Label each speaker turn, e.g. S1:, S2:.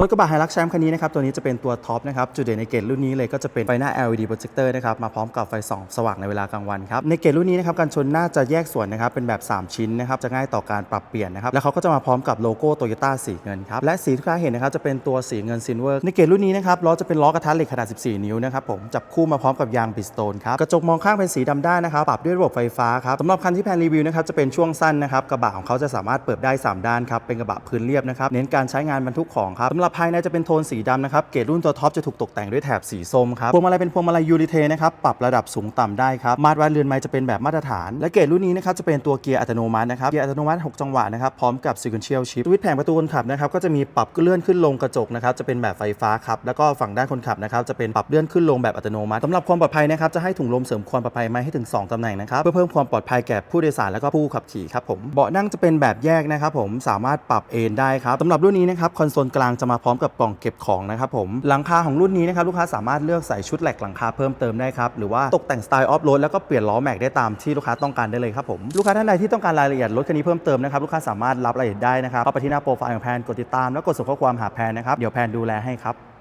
S1: รถกระบะไฮรักแชมป์คันนี้นะครับ ตัวนี้จะเป็นตัวท็อปนะครับ จุดเด่นในเกรดรุ่นนี้เลยก็จะเป็นไฟหน้า LED projector นะครับ มาพร้อมกับไฟส่องสว่างในเวลากลางวันครับ ในเกรดรุ่นนี้นะครับการชนน่าจะแยกส่วนนะครับ เป็นแบบ 3 ชิ้นนะครับ จะง่ายต่อการปรับเปลี่ยนนะครับ แล้วเขาก็จะมาพร้อมกับโลโก้โตโยต้าสีเงินครับ และสีที่ลูกค้าเห็นนะครับ จะเป็นตัวสีเงินซิลเวอร์ ในเกรดรุ่นนี้นะครับล้อจะเป็นล้อกระทะเหล็กขนาด 14 นิ้วนะครับผม จับคู่มาพร้อมกับยางบิสโตนครับ กระจกมองข้างเป็นสีดำด้านนะครับ ปรับด้วยระบบไฟฟ้าครับสำหรับคันที่แพนรีวิวนะครับจะเป็นช่วงสั้นนะครับกระบะของเขาจะสามารถเปิดได้ 3 ด้านครับเป็นกระบะพื้นเรียบนะครับเน้นการใช้งานบรรทุกของครับหรับภายในจะเป็นโทนสีดำนะครับ เกรดรุ่นตัวท็อปจะถูกตกแต่งด้วยแถบสีส้มครับ พวงมาลัยเป็นพวงมาลัยยูริเทนะครับ ปรับระดับสูงต่ำได้ครับ มาตรวัดเรือนไม้จะเป็นแบบมาตรฐาน และเกรดรุ่นนี้นะครับจะเป็นตัวเกียร์อัตโนมัตินะครับ เกียร์อัตโนมัติ 6 จังหวะนะครับ พร้อมกับ sequential shift สวิตช์แผงประตูคนขับนะครับ ก็จะมีปรับเลื่อนขึ้นลงกระจกนะครับ จะเป็นแบบไฟฟ้าครับ แล้วก็ฝั่งด้านคนขับนะครับจะเป็นปรับเลื่อนขึ้นลงแบบอัตโนมัติสำหรับความปลอดภัยนะครับจะให้ถุงลมเสริมความปลอดภัยมาให้ถึง 2ตำแหน่งนะครับเพื่อเพิ่มความปลอดภัยแก่ผู้โดยสารแล้วก็ผู้ขับขี่ครับผมเบาะนั่งจะเป็นแบบแยกนะครับผมสามารถปรับเอนได้ครับสำหรับรุ่นนี้นะครับคอนโซลกลางจะมาพร้อมกับกล่องเก็บของนะครับผมหลังคาของรุ่นนี้นะครับลูกค้าสามารถเลือกใส่ชุดแหลกหลังคาเพิ่มเติมได้ครับหรือว่าตกแต่งสไตล์ออฟโรดแล้วก็เปลี่ยนล้อแม็กได้ตามที่ลูกค้าต้องการได้เลยครับผมลูกค้าท่านใดที่ต้องการรายละเอียดรถคันนี้เพิ่มเติมนะครับลูกค้าสามารถรับรายละเอียดได้นะครับเข้าไปที่หน้าโปรไฟล์ของแพนกดติดตามแล้วกดส่งข้อความหาแพนนะครับเดี๋ยวแพนดูแลให้ครับ